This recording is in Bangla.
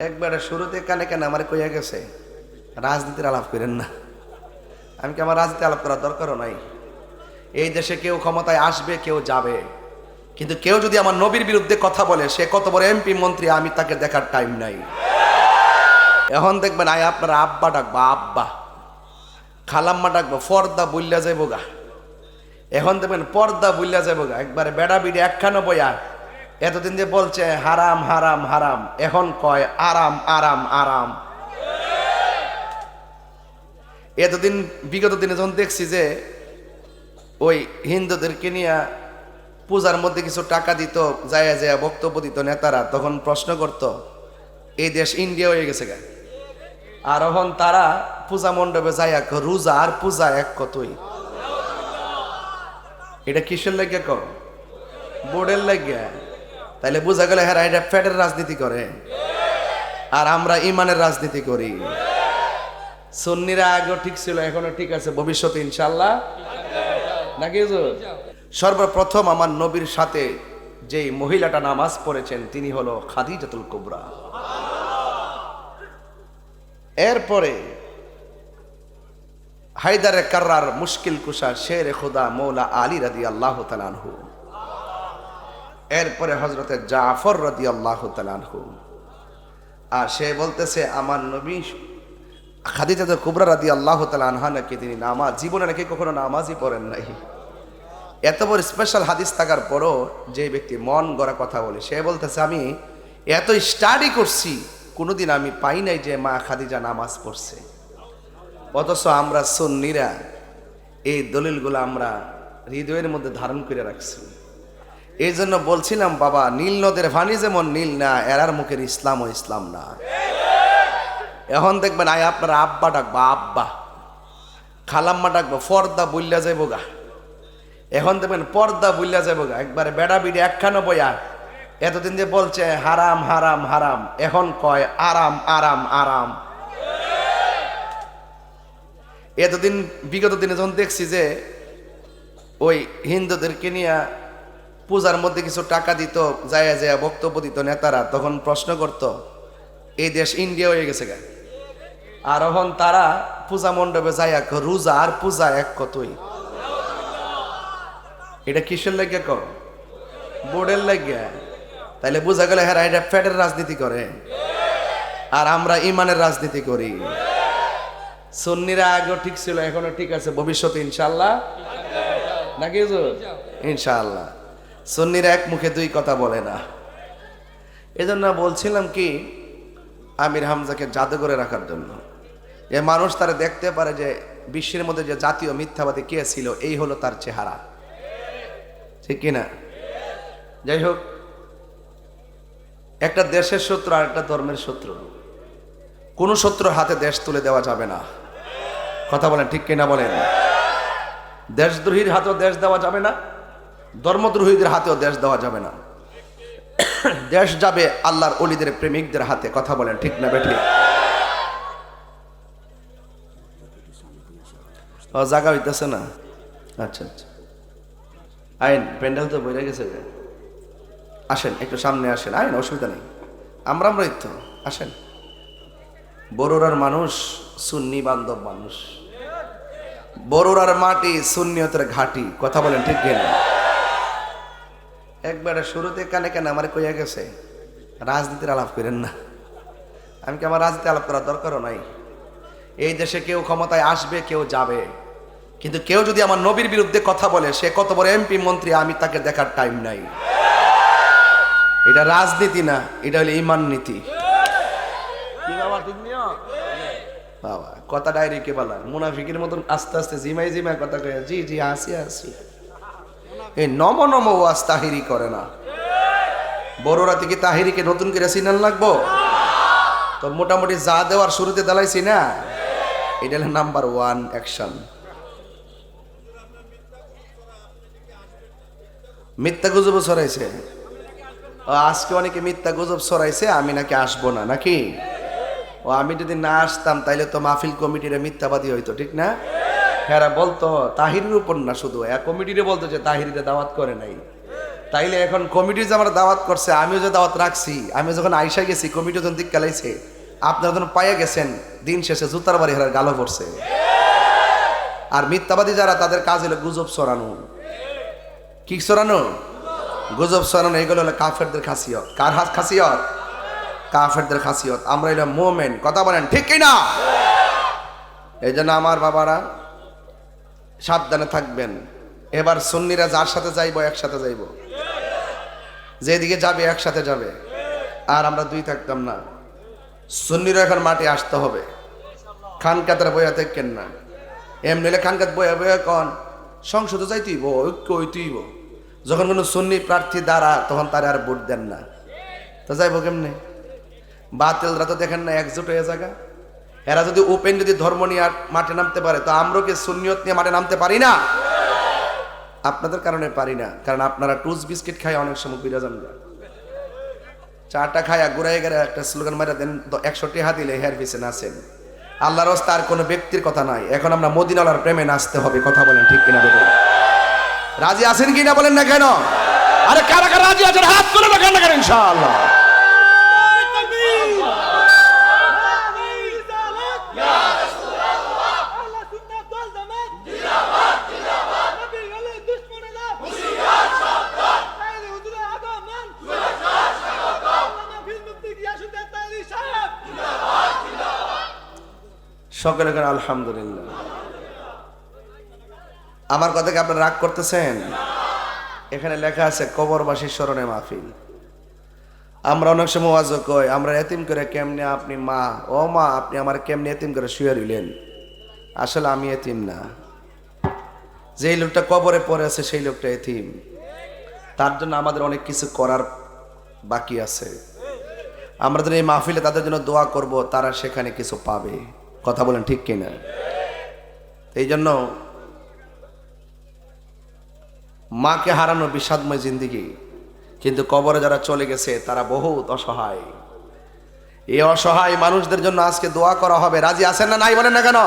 একবারে শুরুতে কানে কানে আমার কইয়া গেছে, রাজনীতির আলাপ করেন না। আমি কি আমার রাজনীতি আলাপ করার দরকারও নাই? এই দেশে কেউ ক্ষমতায় আসবে, কেউ যাবে। কিন্তু কেউ যদি আমার নবীর বিরুদ্ধে কথা বলে, সে কত বড় এমপি মন্ত্রী, আমি তাকে দেখার টাইম নাই। এখন দেখবেন, আয় আপনার আব্বা ডাকবা, আব্বা। খালাম্মা ডাকবো ফর্দা বুল্লা যাইব গা। এখন দেখবেন, পর্দা বুল্লা যাইব গা। একবারে বেড়া বিড়ি একখানো বইয়া এতদিন যে বলছে, হারাম হারাম হারাম, এখন কয়, আরাম আরাম আরাম। এতদিন, বিগত দিনে যখন দেখছি যে ওই হিন্দুদেরকে নিয়ে পূজার মধ্যে কিছু টাকা দিত, যায় যায় বক্তব্য দিত নেতারা, তখন প্রশ্ন করত, এই দেশ ইন্ডিয়া হয়ে গেছে গা। আর এখন তারা পূজা মণ্ডপে যায় এক রোজা আর পূজা এক কতই এটা কিসের লাগিয়া কর? বোর্ডের লাগিয়া তাইলে বোঝা গেল হ্যাঁ এটা ফ্যাটের রাজনীতি করে। আর আমরা ইমানের রাজনীতি করি। সন্নিরা আগেও ঠিক ছিল এখনও ঠিক আছে, ভবিষ্যতে ইনশাল্লাহ নাকি সর্বপ্রথম আমার নবীর সাথে যে মহিলাটা নামাজ পড়েছেন, তিনি হলো খাদিজাতুল কুবরা। এরপরে হায়দারে কার্রার মুশকিল কুশা শের খুদা মৌলা আলী রাদি আল্লাহ তালানহু এরপরে হজরতে জাফর রাদি আল্লাহ তালানহু আর সে বলতেছে, আমার নবী খাদিজা কুবরা রাদি আল্লাহ তালানহা নাকি তিনি নামাজ জীবনে নাকি কখনো নামাজই পড়েন নাই। এত বড় স্পেশাল হাদিস থাকার পরও যে ব্যক্তি মন গড়া কথা বলে, সে বলতেছে, আমি এত স্টাডি করছি, কোনোদিন আমি পাই নাই যে মা খাদিজা নামাজ পড়ছে। অথচ আমরা সুন্নিরা, এই দলিলগুলো আমরা হৃদয়ের মধ্যে ধারণ করে রাখছি। এই জন্য বলছিলাম, বাবা, নীল নদের ভানি যেমন নীল না, এরার মুখের ইসলাম ও ইসলাম না। এখন দেখবেন, আয় আপনার আব্বা ডাকবা, আব্বা। খালাম্মা ডাকবো, ফর্দা বুল্লা যাইব গা। এখন দেখবেন, পর্দা বুল্লা যাইব গা। একবারে বেড়া বিড়ি একখানো বইয়া এতদিন যে বলছে, হারাম হারাম হারাম। এখন কয়, আরাম আরাম আরাম। এতদিন, বিগত দিনে যখন দেখছি যে ওই হিন্দুদেরকে নিয়ে পূজার মধ্যে কিছু টাকা দিত যায় যায় বক্তব্য দিত নেতারা, তখন প্রশ্ন করত, এই দেশ ইন্ডিয়া হয়ে গেছে গা। আর এখন তারা পূজা মণ্ডপে যায় এক রোজা আর পূজা এক কতই? এটা কিসের লাগিয়া কর বোর্ডের লাগিয়া তাইলে বোঝা গেল হ্যাঁ এটা ফ্যাটের রাজনীতি করে। আর আমরা ইমানের রাজনীতি করি। সন্নিরা আগেও ঠিক ছিল, এখনও ঠিক আছে, ভবিষ্যতে ইনশাল্লাহ। নাকি হুজুর? সন্নিরা এক মুখে দুই কথা বলে না। এজন্য বলছিলাম কি, আমির হামজাকে জাদুঘরে রাখার জন্য। যে মানুষ তারা দেখতে পারে যে বিশ্বের মধ্যে যে জাতীয় মিথ্যাবাদী কে ছিল, এই হলো তার চেহারা। ঠিক কিনা? যাই হোক, একটা দেশের শত্রু আর একটা ধর্মের শত্রু। কোন শত্রুর হাতে দেশ তুলে দেওয়া যাবে না। কথা বলেন ঠিক কিনা বলেন? দেশদ্রোহীর হাতেও দেশ দেওয়া যাবে না। ধর্মদ্রোহীদের হাতেও দেশ দেওয়া যাবে না। দেশ যাবে আল্লাহর অলিদের প্রেমিকদের হাতে, কথা বলেন ঠিক না বেঠি? ও জায়গা হইতেছে না? আচ্ছা আচ্ছা। আইন, প্যান্ডেল তো বইরে গেছে আসেন, একটু সামনে আসেন। আইন, অসুবিধা নেই। আমরা আমরাই তো, আসেন। বড়োরার মানুষ সুন্নি বান্ধব মানুষ। বড়োরার মাটি সুন্নিয়তের ঘাটি, কথা বলেন ঠিক কিনা? একবারে শুরুতে কানে কানে আমার কইয়া গেছে রাজনীতির আলাপ করেন না। আমি কি আমার রাজনীতি আলাপ করার দরকারও নাই? এই দেশে কেউ ক্ষমতায় আসবে কেউ যাবে। কিন্তু কেউ যদি আমার নবীর বিরুদ্ধে কথা বলে সে কত বড় এমপি মন্ত্রী আমি তাকে দেখার টাইম নাই। এটা রাজনীতি না এটা হলো ইমান নীতি। বাবা কথা ডায়রি কে বলা মুনাফিকের মতন আস্তে আস্তে জিমাই জিমাই কথা কয়ে জি জি আসি আসি। এই নম নম ওয়াজ তাহিরি করে না। বড়রা থেকে তাহিরিকে নতুন করে সিনাল লাগবো? তো মোটামুটি যা দেওয়ার শুরুতে দালাইছি না? এটা হলো নাম্বার ওয়ান অ্যাকশন। মিথ্যা গুজব ছড়াইছে। আজকে অনেকে মিথ্যা গুজব ছড়াইছে, আমি নাকি আসব না, নাকি? ও, আমি যদি না আসতাম, তাইলে তো মাহফিল কমিটির মিথ্যাবাদী হইতো, ঠিক না? হ্যাঁ বলতো, তাহিরের উপর না শুধু। এক কমিটিরে বলতো যে তাহিরিরে দাওয়াত করে নাই। তাইলে এখন কমিটি যে আমার দাওয়াত করছে, আমিও যে দাওয়াত রাখছি, আমি যখন আইসা গেছি কমিটি যখন দিক কালাইছে আপনারা যখন পাইয়া গেছেন, দিন শেষে জুতার বাড়ি হারার গালো পড়ছে। আর মিথ্যাবাদী যারা, তাদের কাজ হলো গুজব সরানো কি সরানো গুজব সরানো এগুলো হলো কাফেরদের খাসিয়ত। কার হাত খাসিয়ত? কাফেরদের খাসিয়ত। আমরা এলো মোমেন্ট কথা বলেন, ঠিক কি না এই জন্য আমার বাবারা সাবধানে থাকবেন। এবার সুন্নিরা যার সাথে যাইবো, একসাথে যাইবো। যেদিকে যাবে, একসাথে যাবে। আর আমরা দুই থাকতাম না। সুন্নিরা এখন মাঠে আসতে হবে। খানকাতের বইয়া থাকেন না। এমনি হলে খানকাত বইয়া বইয়া কন, সংসদে যাইতেইব, ঐক্য ওই হইতেইব। যখন কোনো সুন্নি প্রার্থী দাঁড়া তখন তারা আর ভোট দেন না। তো যাইবো কেমনে? বাতিলরা তো দেখেন না, একজোট হয়ে জায়গা এরা যদি ওপেন যদি ধর্ম নিয়ে মাঠে নামতে পারে, তো আমরা কি সুন্নিয়ত নিয়ে মাঠে নামতে পারি না? আপনাদের কারণে পারি না, কারণ আপনারা টুস বিস্কিট খাই অনেক সময় বিরা যান চাটা খায় ঘুরাই গেলে একটা স্লোগান মারা দেন একশো টেহা দিলে হেয়ার পিছে নাচেন। আল্লাহর আর কোনো ব্যক্তির কথা নাই। এখন আমরা মদিনালার প্রেমে নাচতে হবে, কথা বলেন ঠিক কিনা বলুন রাজি আছেন কিনা বলেন না কেন? আরে কারা কারা রাজি আছেন? হাত তুলে না কেন ইনশাআল্লাহ? সকলে কেন আলহামদুলিল্লাহ। আমার কথা কি আপনারা রাগ করতেছেন? এখানে লেখা আছে, কবরবাসীর স্মরণে মাহফিল। আমরা অনেক সময় ওয়াজ কই, আমরা এতিম করে কেমনে আপনি মা? ও মা, আপনি আমার কেমনে এতিম করে শুয়ে রইলেন? আসলে আমি এতিম না। যেই লোকটা কবরে পড়ে আছে, সেই লোকটা এতিম। তার জন্য আমাদের অনেক কিছু করার বাকি আছে। আমরা যদি এই মাহফিলে তাদের জন্য দোয়া করব, তারা সেখানে কিছু পাবে। কথা বলেন ঠিক কিনা? এই জন্য মাকে হারানো বিষাদময় জিন্দিগি, কিন্তু কবরে যারা চলে গেছে, তারা বহুত অসহায়। এই অসহায় মানুষদের জন্য আজকে দোয়া করা হবে। রাজি আছেন না নাই বলেন না কেন?